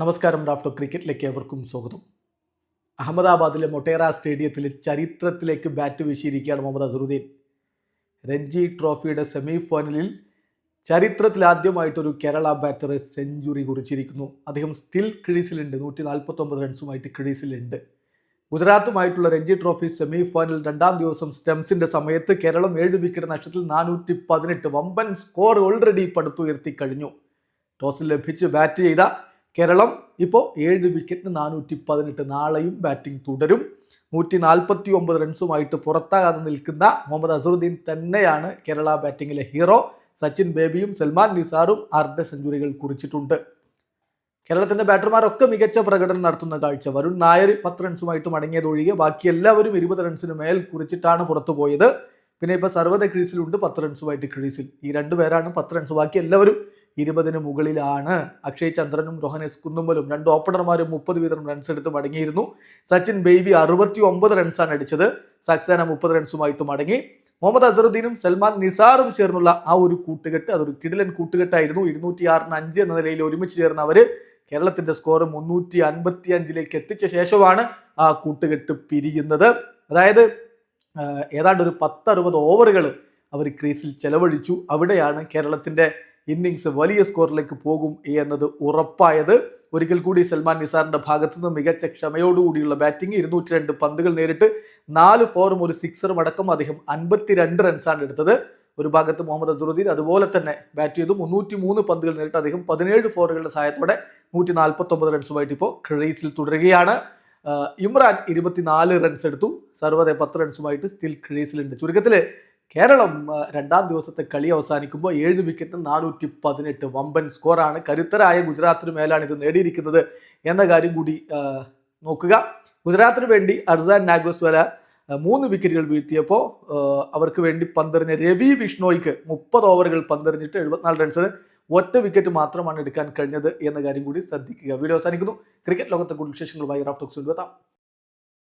നമസ്കാരം റാഫ്റ്റോ ക്രിക്കറ്റിലേക്ക് ഏവർക്കും സ്വാഗതം. അഹമ്മദാബാദിലെ മൊട്ടേറ സ്റ്റേഡിയത്തിൽ ചരിത്രത്തിലേക്ക് ബാറ്റ് വീശിയിരിക്കുകയാണ് മുഹമ്മദ് അസറുദ്ദീൻ. രഞ്ജി ട്രോഫിയുടെ സെമി ഫൈനലിൽ ചരിത്രത്തിൽ ആദ്യമായിട്ടൊരു കേരള ബാറ്റർ സെഞ്ചുറി കുറിച്ചിരിക്കുന്നു. അദ്ദേഹം സ്റ്റിൽ ക്രീസിലുണ്ട്. നൂറ്റി നാൽപ്പത്തൊമ്പത് റൺസുമായിട്ട് ക്രീസിലുണ്ട്. ഗുജറാത്തുമായിട്ടുള്ള രഞ്ജി ട്രോഫി സെമി ഫൈനൽ രണ്ടാം ദിവസം സ്റ്റെംസിന്റെ സമയത്ത് കേരളം ഏഴ് വിക്കറ്റ് നഷ്ടത്തിൽ നാനൂറ്റി പതിനെട്ട് വമ്പൻ സ്കോർ ഓൾറെഡി പടുത്തുയർത്തി കഴിഞ്ഞു. ടോസിൽ ലഭിച്ച് ബാറ്റ് ചെയ്ത കേരളം ഇപ്പോൾ ഏഴ് വിക്കറ്റിന് നാനൂറ്റി പതിനെട്ട് നാളെയും ബാറ്റിംഗ് തുടരും. നൂറ്റി നാൽപ്പത്തി ഒമ്പത് റൺസുമായിട്ട് പുറത്താകാതെ നിൽക്കുന്ന മുഹമ്മദ് അസറുദ്ദീൻ തന്നെയാണ് കേരള ബാറ്റിങ്ങിലെ ഹീറോ സച്ചിൻ ബേബിയും സൽമാൻ നിസാറും അർദ്ധ സെഞ്ചുറികൾ കുറിച്ചിട്ടുണ്ട്. കേരളത്തിന്റെ ബാറ്റർമാരൊക്കെ മികച്ച പ്രകടനം നടത്തുന്ന കാഴ്ച. വരുൺ നായർ പത്ത് റൺസുമായിട്ട് മടങ്ങിയതൊഴികെ ബാക്കി എല്ലാവരും ഇരുപത് റൺസിന് മേൽ കുറിച്ചിട്ടാണ് പുറത്തു പോയത്. പിന്നെ ഇപ്പോൾ സർവത ക്രീസിലുണ്ട് പത്ത് റൺസുമായിട്ട് ക്രീസിൽ. ഈ രണ്ടു പേരാണ് പത്ത് റൺസ് ബാക്കി എല്ലാവരും ഇരുപതിന് മുകളിലാണ്. അക്ഷയ് ചന്ദ്രനും രോഹൻ എസ് കുന്നുമ്പലും രണ്ട് ഓപ്പണർമാരും മുപ്പത് വീതം റൺസ് എടുത്ത് മടങ്ങിയിരുന്നു. സച്ചിൻ ബേബി അറുപത്തി ഒമ്പത് റൺസാണ് അടിച്ചത്. സക്സേന മുപ്പത് റൺസുമായിട്ട് മടങ്ങി. മുഹമ്മദ് അസറുദ്ദീനും സൽമാൻ നിസാറും ചേർന്നുള്ള ആ ഒരു കൂട്ടുകെട്ട് അതൊരു കിടിലൻ കൂട്ടുകെട്ടായിരുന്നു. ഇരുന്നൂറ്റി ആറിന് അഞ്ച് എന്ന നിലയിൽ ഒരുമിച്ച് ചേർന്ന അവർ കേരളത്തിന്റെ സ്കോർ മുന്നൂറ്റി അൻപത്തി അഞ്ചിലേക്ക് എത്തിച്ച ശേഷമാണ് ആ കൂട്ടുകെട്ട് പിരിയുന്നത്. അതായത് ഏതാണ്ട് ഒരു പത്തറുപത് ഓവറുകൾ അവർ ക്രീസിൽ ചെലവഴിച്ചു. അവിടെയാണ് കേരളത്തിന്റെ ഇന്നിങ്സ് വലിയ സ്കോറിലേക്ക് പോകും എന്നത് ഉറപ്പായത് ഒരിക്കൽ കൂടി സൽമാൻ നിസാറിന്റെ ഭാഗത്തു നിന്ന് മികച്ച ക്ഷമയോടുകൂടിയുള്ള ബാറ്റിംഗ് ഇരുന്നൂറ്റി രണ്ട് പന്തുകൾ നേരിട്ട് നാല് ഫോറും ഒരു സിക്സറും അടക്കം അദ്ദേഹം അൻപത്തിരണ്ട് റൺസാണ് എടുത്തത്. ഒരു ഭാഗത്ത് മുഹമ്മദ് അസറുദ്ദീൻ അതുപോലെ തന്നെ ബാറ്റ് ചെയ്തു. മുന്നൂറ്റി മൂന്ന് പന്തുകൾ നേരിട്ട് അദ്ദേഹം പതിനേഴ് ഫോറുകളുടെ സഹായത്തോടെ നൂറ്റി നാൽപ്പത്തി ഒമ്പത് റൺസുമായിട്ട് ഇപ്പോൾ ക്രീസിൽ തുടരുകയാണ്. ഇമ്രാൻ ഇരുപത്തിനാല് റൺസ് എടുത്തു. സർവതെ പത്ത് റൺസുമായിട്ട് സ്റ്റിൽ ക്രീസിലുണ്ട് ചുരുക്കത്തിൽ കേരളം രണ്ടാം ദിവസത്തെ കളി അവസാനിക്കുമ്പോൾ ഏഴ് വിക്കറ്റിന് നാനൂറ്റി പതിനെട്ട് വമ്പൻ സ്കോറാണ് കരുത്തരായ ഗുജറാത്തിന് മേലാണ് ഇത് നേടിയിരിക്കുന്നത് എന്ന കാര്യം കൂടി നോക്കുക. ഗുജറാത്തിന് വേണ്ടി അർസാൻ നാഗോസ്വല മൂന്ന് വിക്കറ്റുകൾ വീഴ്ത്തിയപ്പോൾ അവർക്ക് വേണ്ടി പന്തെറിഞ്ഞ രവി ബിഷ്ണോയ്ക്ക് മുപ്പത് ഓവറുകൾ പന്തെറിഞ്ഞിട്ട് എഴുപത്തിനാല് റൺസിന് ഒറ്റ വിക്കറ്റ് മാത്രമാണ് എടുക്കാൻ കഴിഞ്ഞത് എന്ന കാര്യം കൂടി ശ്രദ്ധിക്കുക. വീഡിയോ അവസാനിക്കുന്നു. ക്രിക്കറ്റ് ലോകത്തെ കൂടുതൽ വിശേഷങ്ങളുമായി റാഫ് റാഫ്റ്റോക്സ് കൊണ്ടുവെത്താം